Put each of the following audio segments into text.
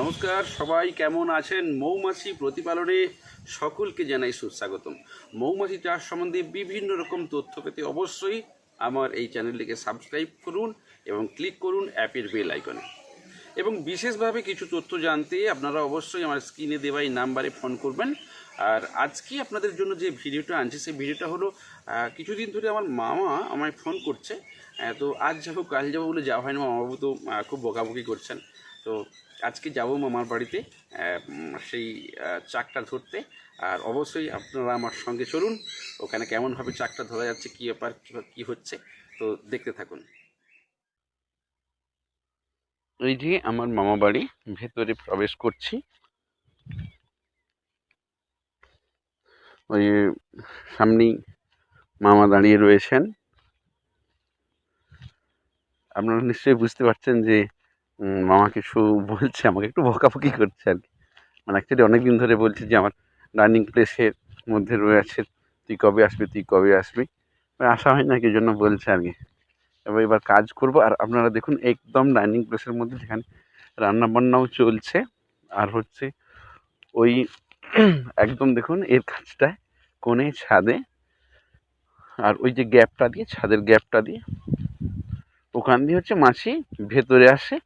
নমস্কার, সবাই কেমন আছেন? মৌমাছি প্রতিপালনে সকলকে জানাই সুস্বাগতম। মৌমাছি চাষ সম্বন্ধে বিভিন্ন রকম তথ্য পেতে অবশ্যই আমার এই চ্যানেলটিকে সাবস্ক্রাইব করুন এবং ক্লিক করুন অ্যাপের বেল আইকনে। এবং বিশেষভাবে কিছু তথ্য জানতে আপনারা অবশ্যই আমার স্ক্রিনে দেওয়া এই নাম্বারে ফোন করবেন। আর আজকে আপনাদের জন্য যে ভিডিওটা আনছে, সেই ভিডিওটা হলো কিছুদিন ধরে আমার মামা আমায় ফোন করছে। তো আজ যাব, কাল যাব বলে যাওয়া হয় না মামাবাবু তো খুব বকাবকি করছেন। তো আজকে যাব মামার বাড়িতে সেই চাকটা ধরতে। আর অবশ্যই আপনারা আমার সঙ্গে চলুন, ওখানে কেমনভাবে চাকটা ধরা যাচ্ছে, কী ব্যাপার কী- হচ্ছে, তো দেখতে থাকুন। এই যে আমার মামা বাড়ি, ভেতরে প্রবেশ করছি। ওই সামনেই মামা দাঁড়িয়ে রয়েছেন। আপনারা নিশ্চয়ই বুঝতে পারছেন যে মামা কিছু বলছে, আমাকে একটু বকাবকি করছে আর কি। মানে অ্যাকচুয়ালি অনেকদিন ধরে বলছে যে, আমার রানিং প্লেসের মধ্যে রয়েছে, তুই কবে আসবি, তুই কবে আসবি? এবার আসা হয় না, কি জন্য বলছে আর কি। এবার এবার কাজ করব, আর আপনারা দেখুন, একদম ডাইনিং প্লেসের মধ্যে যেখানে রান্না বান্নাও চলছে, আর হচ্ছে ওই একদম দেখুন, এর কাজটায়, কোণে, ছাদে, আর ওই যে গ্যাপটা দিয়ে, ছাদের গ্যাপটা দিয়ে, ওখান দিয়ে হচ্ছে মাছি ভেতরে আসে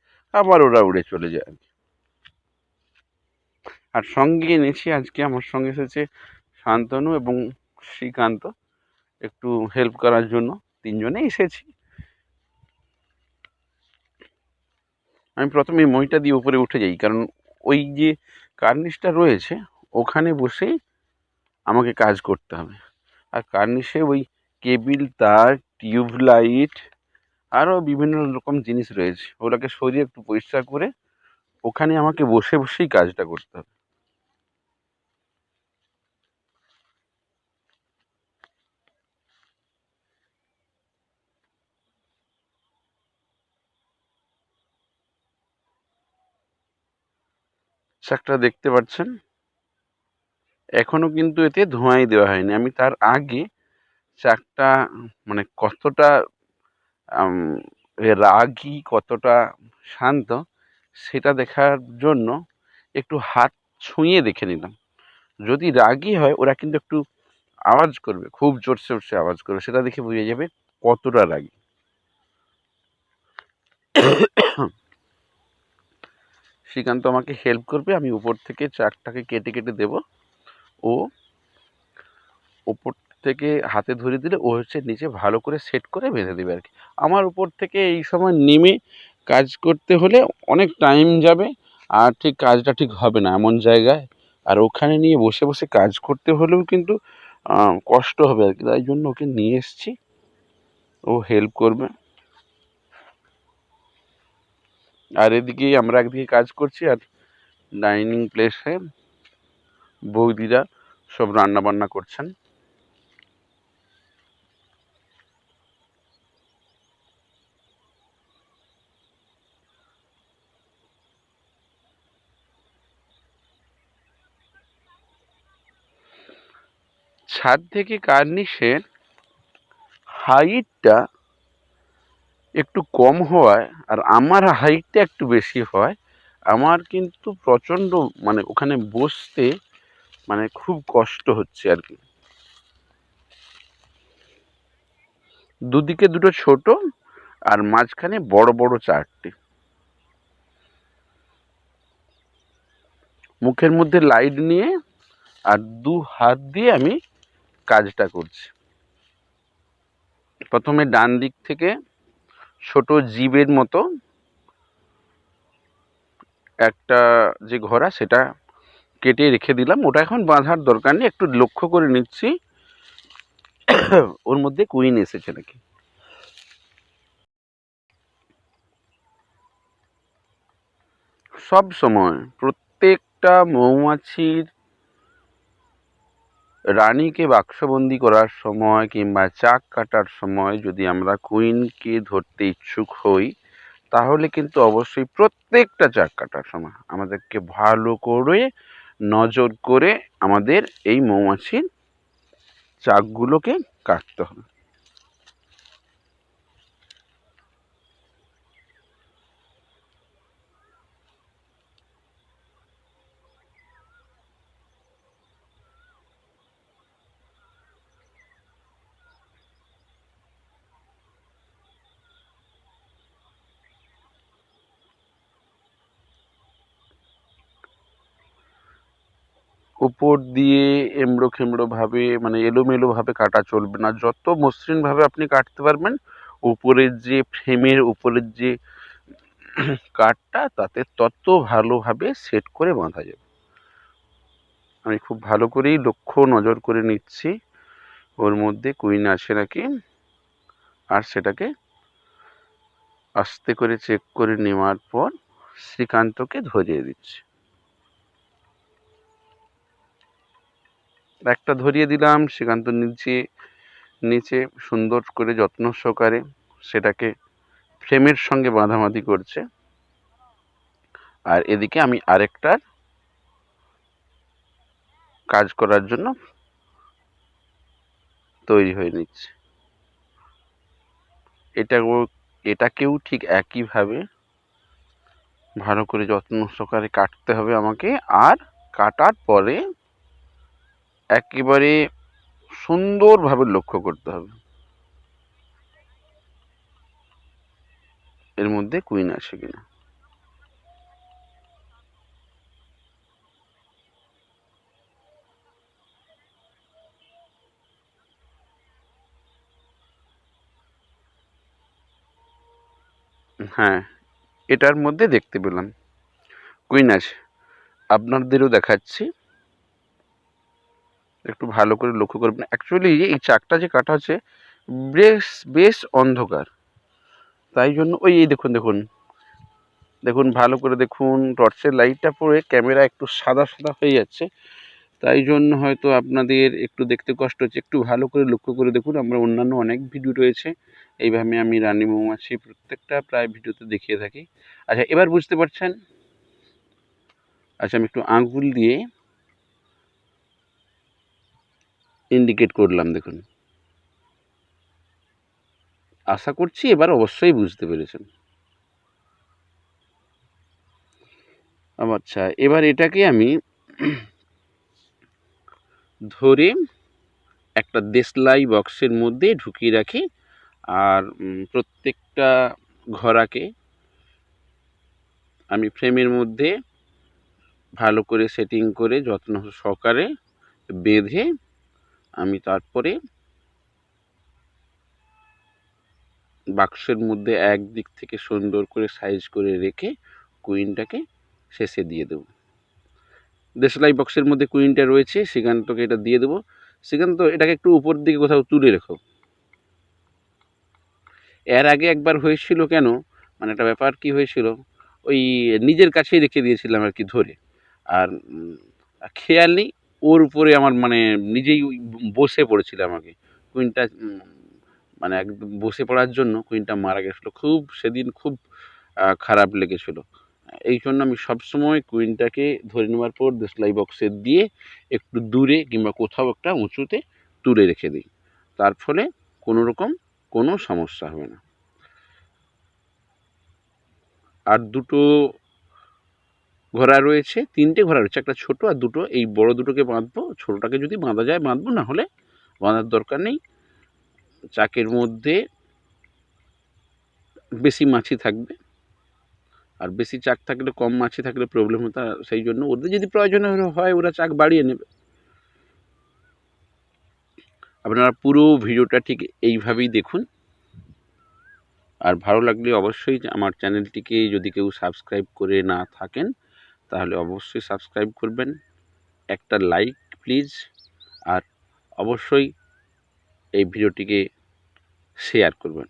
আবার ওরা উড়ে চলে যায় আর সঙ্গে এনেছি আজকে আমার সঙ্গে এসেছে শান্তনু এবং শ্রীকান্ত। একটু হেল্প করার জন্য তিনজনে এসেছি। আমি প্রথমে মইটা দিয়ে উপরে উঠে যাই, কারণ ওই যে কার্নিশটা রয়েছে, ওখানে বসেই আমাকে কাজ করতে হবে। আর কার্নিশে ওই কেবিল, তার, টিউবলাইট আরও বিভিন্ন রকম জিনিস রয়েছে। ওগুলোকে সরিয়ে একটু পরিষ্কার করে ওখানে আমাকে বসে বসেই কাজটা করতে হবে। চাকটা দেখতে পাচ্ছেন? এখনও কিন্তু এতে ধোঁয়াই দেওয়া হয়নি। আমি তার আগে চাকটা মানে কতটা রাগী কতটা শান্ত সেটা দেখার জন্য একটু হাত ছুঁয়ে দেখে নিলাম। যদি রাগী হয়, ওরা কিন্তু একটু আওয়াজ করবে, খুব জোরসে জোরসে আওয়াজ করবে, সেটা দেখে বোঝা যাবে কতটা রাগী। শ্রীকান্ত আমাকে হেল্প করবে, আমি উপর থেকে চাকটাকে কেটে কেটে দেব। ও, ওপর থেকে হাতে ধরে দিলে ও হচ্ছে নিচে ভালো করে সেট করে বেঁধে দেবে আর কি আমার উপর থেকে এই সময় নেমে কাজ করতে হলে অনেক টাইম যাবে, আর ঠিক কাজটা ঠিক হবে না এমন জায়গায়। আর ওখানে নিয়ে বসে বসে কাজ করতে হলেও কিন্তু কষ্ট হবে আর কি তাই জন্য ওকে নিয়ে এসেছি। ও হেল্প করবে। আর এদিকে আমরা একদিকে কাজ করছি, আর ডাইনিং প্লেসে বৌদিরা সব রান্না বান্না করছেন। ছাদ থেকে কার্নিশের হাইটটা একটু কম হওয়ায় আর আমার হাইটটা একটু বেশি হয় আমার কিন্তু প্রচণ্ড মানে ওখানে বসতে মানে খুব কষ্ট হচ্ছে আর কি। দুদিকে দুটো ছোট আর মাঝখানে বড় বড় চারটে। মুখের মধ্যে লাইট নিয়ে আর দু হাত দিয়ে আমি কাজটা করছি। প্রথমে ডান দিক থেকে ছোট জীবের মতো একটা যে ঘোড়া, সেটা কেটে রেখে দিলাম। ওটা এখন বাঁধার দরকার নেই, একটু লক্ষ্য করে নিচ্ছি। ওর মধ্যে কুইন এসেছে নাকি? সব সময় প্রত্যেকটা মৌমাছির রানীকে বাক্সবন্দি করার সময় কিংবা চাক কাটার সময় যদি আমরা কুইনকে ধরতে ইচ্ছুক হই, তাহলে কিন্তু অবশ্যই প্রত্যেকটা চাক কাটার সময় আমাদেরকে ভালো করে নজর করে আমাদের এই মৌমাছির চাকগুলোকে কাটতে হবে। উপর দিয়ে এমড়ো খেমড়ো ভাবে মানে এলোমেলো ভাবে কাটা চলবে না। যত মসৃণ ভাবে আপনি কাটতে পারবেন, উপরের যে ফ্রেমের উপরের যে কাঠটা, তাতে তত ভালোভাবে সেট করে বাঁধা যাবে। আমি খুব ভালো করেই লক্ষ্য নজর করে নিচ্ছি। ওর মধ্যে কুইন আছে নাকি? আর সেটাকে আস্তে করে চেক করে নেওয়ার পর শ্রীকান্তকে ধরিয়ে দিচ্ছি। একটা ধরিয়ে দিলাম, সেখান তো নিচে নিচে সুন্দর করে যত্ন সহকারে সেটাকে ফ্রেমের সঙ্গে বাঁধাবাঁধি করছে। আর এদিকে আমি আরেকটার কাজ করার জন্য তৈরি হয়ে নিচ্ছে। এটাও, এটাকেও ঠিক একইভাবে ভালো করে যত্ন সহকারে কাটতে হবে আমাকে। আর কাটার পরে একেবারে সুন্দরভাবে লক্ষ্য করতে হবে। এর মধ্যে কুইন আছে কিনা? হ্যাঁ এটার মধ্যে দেখতে পেলাম। কুইন আছে। আপনাদেরও দেখাচ্ছি। একটু ভালো করে লক্ষ্য করবেন। অ্যাকচুয়ালি এই চাকটা যে কাটা হচ্ছে, বেশ বেশ অন্ধকার। তাই জন্য ওই, এই দেখুন দেখুন। দেখুন, ভালো করে দেখুন টর্চের লাইটটা পড়ে ক্যামেরা একটু সাদা সাদা হয়ে যাচ্ছে। তাই জন্য হয়তো আপনাদের একটু দেখতে কষ্ট হচ্ছে। একটু ভালো করে লক্ষ্য করে দেখুন, আমরা অন্যান্য অনেক ভিডিও রয়েছে। এইভাবে আমি রানী মৌমাছি প্রত্যেকটা প্রায় ভিডিওতে দেখিয়ে থাকি। আচ্ছা এবার বুঝতে পারছেন? আচ্ছা আমি একটু আঙ্গুল দিয়ে ইন্ডিকেট করলাম, দেখুন। আশা করছি এবার অবশ্যই বুঝতে পেরেছেন। আচ্ছা এবার এটাকে আমি ধরে একটা দেশলাই বক্সের মধ্যে ঢুকিয়ে রাখি আর প্রত্যেকটা ঘোড়াকে আমি ফ্রেমের মধ্যে ভালো করে সেটিং করে যত্ন সহকারে বেঁধে আমি তারপরে বাক্সের মধ্যে এক দিক থেকে সুন্দর করে সাইজ করে রেখে কুইনটাকে শেষে দিয়ে দেবো। দেশলাই বক্সের মধ্যে কুইনটা রয়েছে সেখানটাকে এটা দিয়ে দেবো। সেখান তো এটাকে একটু উপর দিকে কোথাও তুলে রেখো। এর আগে একবার হয়েছিল কেন? মানে একটা ব্যাপার কি হয়েছিল? ওই নিজের কাছেই রেখে দিয়েছিলাম আর কি ধরে। আর খেয়াল নেই ওর উপরে আমার মানে নিজেই বসে পড়েছিল আমাকে। কুইনটা মানে একদম বসে পড়ার জন্য কুইনটা মারা গেছিল। খুব সেদিন খুব খারাপ লেগেছিলো। এই জন্য আমি সবসময় কুইনটাকে ধরে নেওয়ার পর দেশলাই বক্সে দিয়ে একটু দূরে কিংবা কোথাও একটা উঁচুতে তুলে রেখে দিই। তার ফলে কোনো রকম কোনো সমস্যা হবে না। আর দুটো ঘোড়া রয়েছে, তিনটে ঘোড়া রয়েছে, একটা ছোট আর দুটো, এই বড় দুটোকে বাঁধবো, ছোটোটাকে যদি বাঁধা যায় বাঁধবো, না হলে বাঁধার দরকার নেই। চাকের মধ্যে বেশি মাছি থাকবে, আর বেশি চাক থাকলে, কম মাছি থাকলে প্রবলেম হতো, সেই জন্য ওদের যদি প্রয়োজন হয়, ওরা চাক বাড়িয়ে নেবে। আপনারা পুরো ভিডিওটা ঠিক এইভাবেই দেখুন। আর ভালো লাগলে অবশ্যই আমার চ্যানেলটিকে যদি কেউ সাবস্ক্রাইব করে না থাকেন তাহলে অবশ্যই সাবস্ক্রাইব করবেন। একটা লাইক প্লিজ আর অবশ্যই এই ভিডিওটিকে শেয়ার করবেন।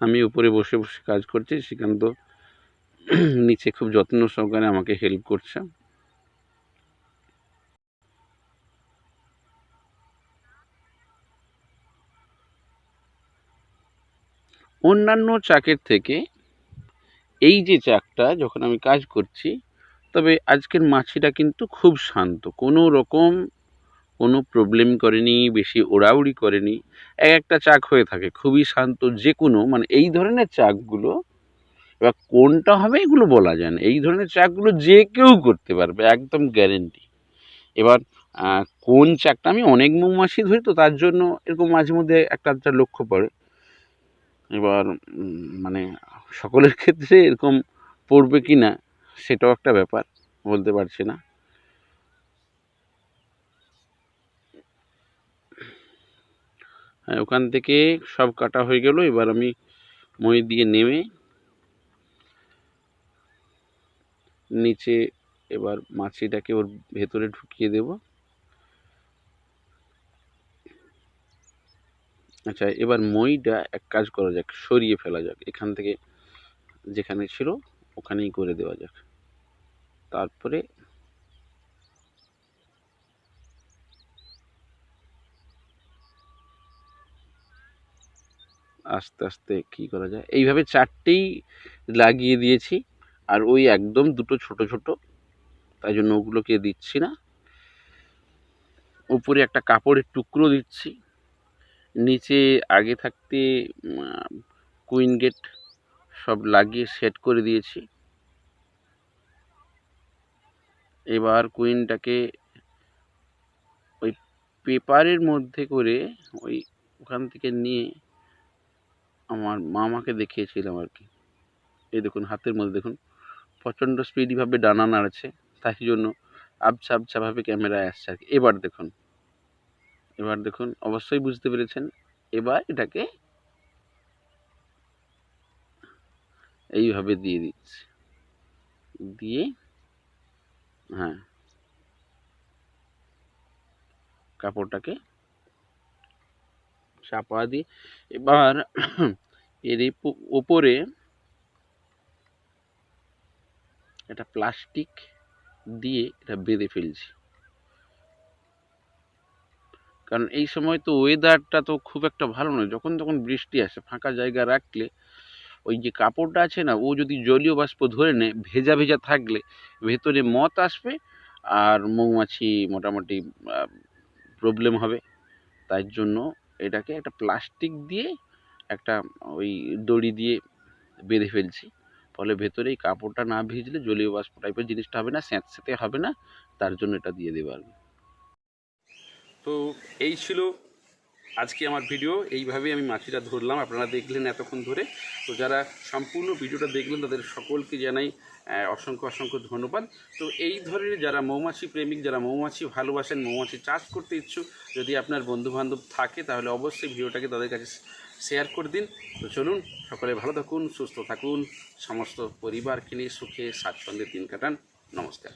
আমি উপরে বসে বসে কাজ করছি শ্রীকান্ত নিচে খুব যত্ন সহকারে আমাকে হেল্প করছে। অন্যান্য চাকের থেকে এই যে চাকটা যখন আমি কাজ করছি, তবে আজকের মাছিটা কিন্তু খুব শান্ত। কোনো রকম কোনো প্রবলেম করেনি, বেশি ওড়াউড়ি করেনি। এক একটা চাক হয়ে থাকে, খুবই শান্ত যে কোনো মানে এই ধরনের চাকগুলো, এবার কোনটা হবে এগুলো বলা যায় না। এই ধরনের চাকগুলো যে কেউ করতে পারবে, একদম গ্যারেন্টি এবার কোন চাকটা আমি অনেক মৌমাছি ধরি তো তার জন্য এরকম মাঝে মধ্যে একটা আধটা লক্ষ্য পড়ে। এবার মানে সকলের ক্ষেত্রে এরকম পড়বে কি না, সেটাও একটা ব্যাপার, বলতে পারছি না। হ্যাঁ ওখান থেকে সব কাটা হয়ে গেল, এবার আমি মই দিয়ে নেমে নিচে এবার মাছিটাকে ওর ভেতরে ঢুকিয়ে দেব। আচ্ছা এবার মইটা এক কাজ করা যাক, সরিয়ে ফেলা যাক। এখান থেকে যেখানে ছিল, ওখানেই করে দেওয়া যাক। তারপরে আস্তে আস্তে কি করা যায়? এইভাবে চারটেই লাগিয়ে দিয়েছি, আর ওই একদম দুটো ছোট ছোট। তাই জন্য ওগুলোকে দিচ্ছি না। উপরে একটা কাপড়ের টুকরো দিচ্ছি। নিচে আগে থাকতে কুইন গেট সব লাগিয়ে সেট করে দিয়েছি। এবার কুইনটাকে ওই পেপারের মধ্যে করে ওই ওখান থেকে নিয়ে আমার মামাকে দেখিয়েছিলাম আর কি। এই দেখুন, হাতের মধ্যে দেখুন, প্রচণ্ড স্পিডিভাবে ডানা নাড়ছে, তাই জন্য আবছা আবছাভাবে ক্যামেরায় আসছে আর কি। এবার দেখুন। এবার দেখুন, অবশ্যই বুঝতে পেরেছেন। এবার এটাকে এইভাবে দিয়ে দিচ্ছি। দিয়ে হ্যাঁ। কাপড়টাকে চাপা দিয়ে এবার এর ওপরে একটা প্লাস্টিক দিয়ে এটা বেঁধে ফেলছি। কারণ এই সময় তো ওয়েদারটা তো খুব একটা ভালো নয়। যখন তখন বৃষ্টি আসে, ফাঁকা জায়গা রাখলে ওই যে কাপড়টা আছে না, ও যদি জলীয় বাষ্প ধরে নেয়, ভেজা ভেজা থাকলে ভেতরে মত আসবে আর মৌমাছি মোটামুটি প্রবলেম হবে। তাই জন্য এটাকে একটা প্লাস্টিক দিয়ে একটা ওই দড়ি দিয়ে বেঁধে ফেলছি। ফলে ভেতরে এই কাপড়টা না ভিজলে জলীয় বাষ্প টাইপের জিনিসটা হবে না, স্যাঁতস্যাঁতে হবে না, তার জন্য এটা দিয়ে দেবো আর। তো এই ছিল আজকে আমার ভিডিও এইভাবেই আমি মাছিটা ধরলাম। আপনারা দেখলেন এতক্ষণ ধরে। তো যারা সম্পূর্ণ ভিডিওটা দেখলেন, তাদের সকলকে জানাই অসংখ্য অসংখ্য ধন্যবাদ। তো এই ধরনের যারা মৌমাছি প্রেমিক, যারা মৌমাছি ভালোবাসেন, মৌমাছি চাষ করতে ইচ্ছুক, যদি আপনার বন্ধু বান্ধব থাকে, তাহলে অবশ্যই ভিডিওটাকে তাদের কাছে শেয়ার করে দিন। তো চলুন, সকলে ভালো থাকুন, সুস্থ থাকুন, সমস্ত পরিবারকে নিয়ে সুখে স্বাচ্ছন্দ্যে দিন কাটান। নমস্কার।